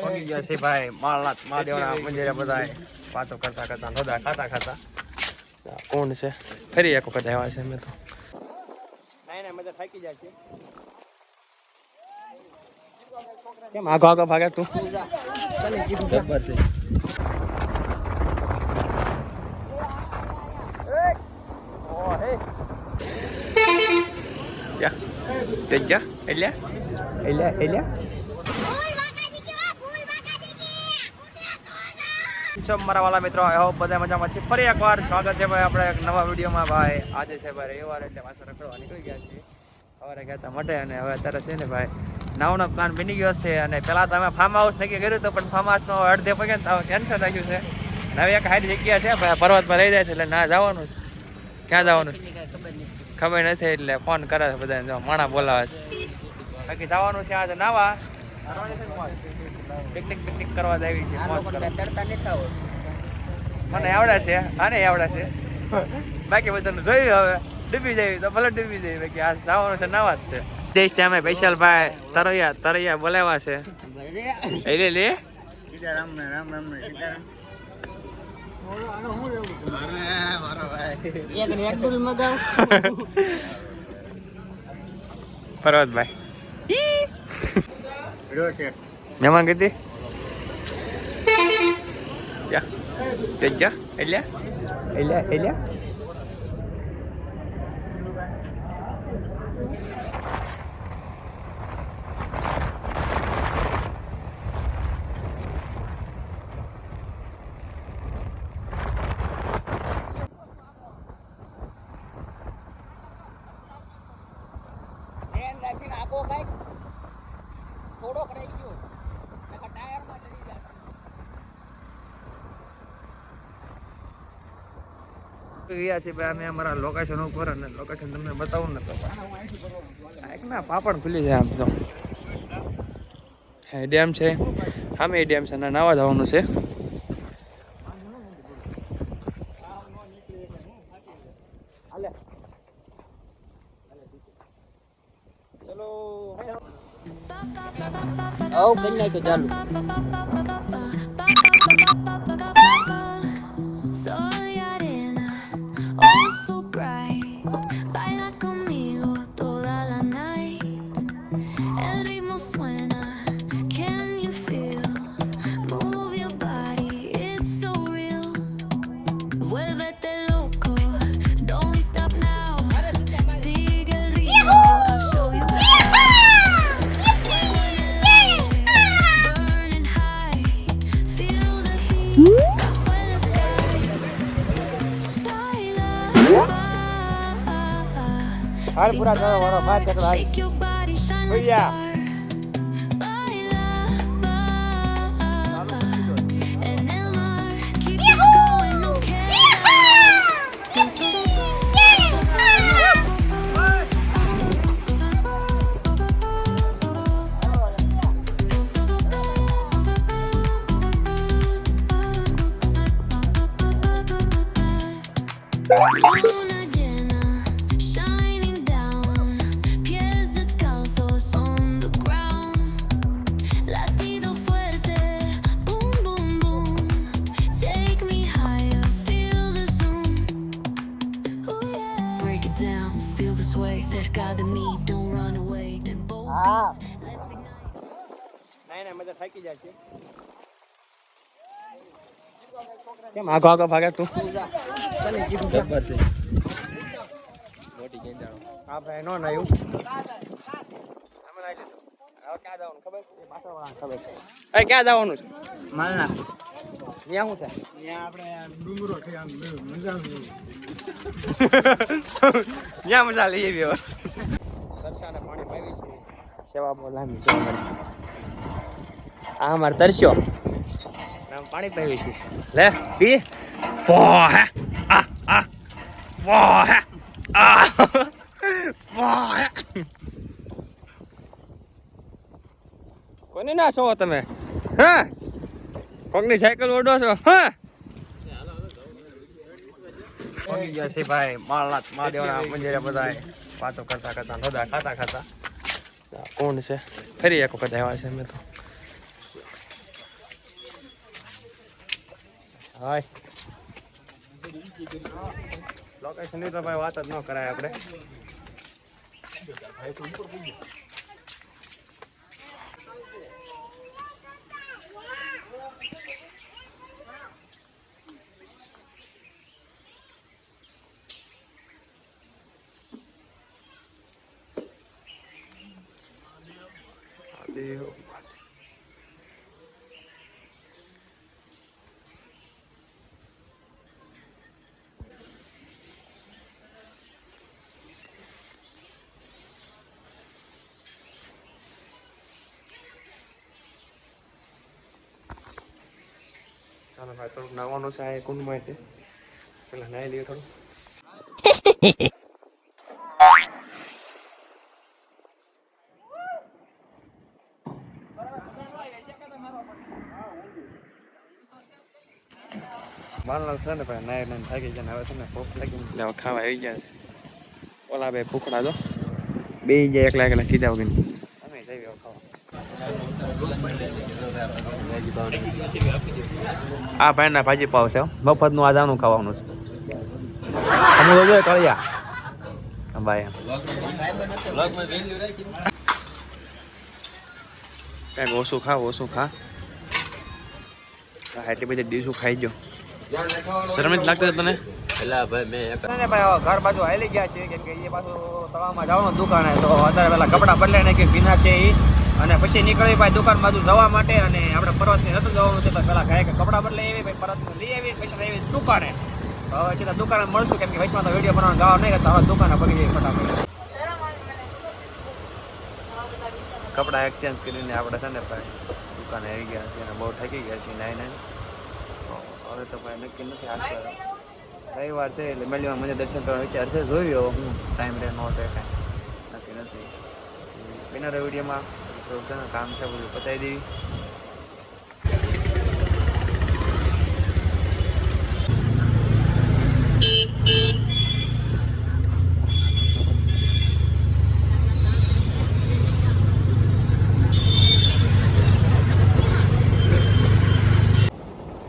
પહોંચી ગયા છે ભાઈ માળનાથ મહાદેવના મંદિરે બધા વાતો કરતા કરતા નોદા ખાતા ખાતા. કોણ છે? ફરી એક વખત આવ્યા છે અમે તો. નહીં નહીં મજા થાકી જાય છે. કેમ આગો આગો ભાગે તું? તેજા એટલે? એટલે એટલે? છો મારા વાલા મિત્રો? આઈ હોપ બધા મજામાં છે. ફરી એકવાર સ્વાગત છે ભાઈ આપણે એક નવા વિડીયોમાં. ભાઈ, આજે છે ભાઈ રવિવાર એટલે પાછા રખડવા નીકળી ગયા છે સવારે ગયા હતા માટે અને હવે અત્યારે છે ને ભાઈ, નાવનો પ્લાન બની ગયો છે અને પહેલાં તો અમે ફાર્મ હાઉસ નક્કી કર્યું હતું, પણ ફાર્મ હાઉસનો અડધે પગે કેન્સલ રાખ્યું છે. અને હવે એક હારી જગ્યા છે ભાઈ, પર્વતમાં લઈ જાય છે એટલે ના જવાનું છે. ક્યાં જવાનું ખબર નથી એટલે ફોન કરે છે બધાને માણા બોલાવે છે. બાકી જવાનું છે આજે નાવા. પિકનિક પિકનિક કરવા જાવી છે તડતા નથી આવો મને આવડા છે આને આવડા છે. બાકી બધાને જોયું હવે ડૂબી જાય તો ભલે ડૂબી જાય બાકી આ જવાનું છે નાવા જ છે. દેશ ત્યાં અમે ભાઈ તરૈયા તરૈયા બોલાવ્યા છે. એ લે લે. પર્વતભાઈ. મહેમાન કીધી જા તેજા એટલે એટલે એટલે ગયા છે ભાઈ અમે અમારા લોકેશન ઉપર અને લોકેશન તમને બતાવું ને તો આ એક ના પાપડ ખુલી જાય આમ તો હે ડેમ છે સામે ડેમ છે અને નાવા જવાનું છે આવ કરી નાખ્યો ચાલુ હાલ પૂરા થયો મારો ભાઈ ચકડો હાલ. Shake નહીં નહીં મજા થાકી જાય છે કેમ આગો આગો ભાગે તું? હા નો હવે ક્યાં જવાનું છે? માલના ત્યાં આમ મજા ત્યાં મજા પાણી સેવા છે આ અમારે તરસ્યો. પાણી પીવી છે લે પી. પોહે આ આ. પોહે આ. પોહે કોને ના છો તમે? હે? કોકની સાયકલ ઓડો છો? હા? પહોંચી ગયા છે ભાઈ? માળનાથ મહાદેવના મંદિરે બધા વાતો કરતા કરતા નોદા ખાતા ખાતા. કોણ છે? ફરી એક વખત આવ્યા છે અમે તો. હાય. લોકેશનની તો ભાઈ વાત જ ન કરાય આપણે દેવ ચાલો ભાઈ થોડુંક નાવાનું છે આ કુંડમાં એટલે પેલા નાહી લઈએ થોડું બારણા છે ને ભાઈ નાય નાય થાકી ગયા ને હવે છે ને ભૂખ લાગી એટલે હવે ખાવા આવી ગયા છે ઓલા બે ભૂખડા જો બે ગયા એકલા એકલા કીધા વગર અમે જઈએ હવે ખાવા આ ભાઈના ભાજી પાવ છે. મફતનું આ દાણું ખાવાનું છે. અમે તો જોઈએ કળિયા ભાઈ કંઈક ઓછું ખા ઓછું ખા. એટલી બધી ડીશું ખાઈ ગયો. શરમ જ લાગતું તને? પેલા ભાઈ મેં ઘર બાજુ હાલી ગયા છે. કેમ કે એ પાછું તળાવમાં જવાનું દુકાને તો અત્યારે પેલા કપડાં બદલાય ને કે ભીના છે એ અને પછી નીકળી ભાઈ દુકાન બાજુ જવા માટે અને આપણે પર્વતની નતું જવાનું છે તો પેલા ઘરે કપડાં બદલે આવી ભાઈ પર્વત લઈ આવી, પછી દુકાને. હવે સીધા દુકાને મળશું કેમ કે વચમાં તો વીડિયો બનાવવાનું ગાવા નહીં તો હવે દુકાને પડી જઈએ ફટાફટ. કપડાં એક્સચેન્જ કરીને આપણે છે ને ભાઈ દુકાને આવી ગયા છે અને બહુ થાકી ગયા છીએ નાઈ નાઈ. હવે તો ભાઈ નક્કી નથી હાલ રવિવાર છે એટલે મેળવીમાં મને દર્શન કરવાનો વિચાર છે, જોયું હવે હું ટાઈમ રહે નો રહે કાંઈ નક્કી નથી. વિનર વિડીયોમાં છે કામ છે, બધું પતાવી દેવી.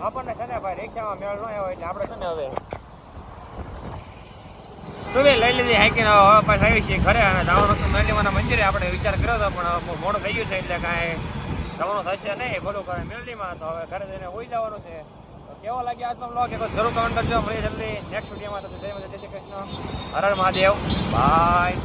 આપણને છે ભાઈ રિક્ષામાં મેળ ન આવ્યો એટલે આપણે છે ને હવે ટુ બે લઈ લીધી હાઈકીને હવે પાછા આવી છીએ ઘરે અને જવાનું હતું મેરડીમાના મંદિરે આપણે વિચાર કર્યો હતો, પણ મોડું થઈ ગયું છે એટલે કાંઈ જવાનું થશે નહીં. ભલું કરે મેરડીમાં તો હવે ઘરે જઈને હોઈ જવાનું છે. તો કેવો લાગ્યો આજનો બ્લોગ એક જરૂર કમેન્ટ કરજો. મળી જલ્દી નેક્સ્ટ વિડીયોમાં તો જય માતા જય શ્રી કૃષ્ણ. હર હર મહાદેવ. બાય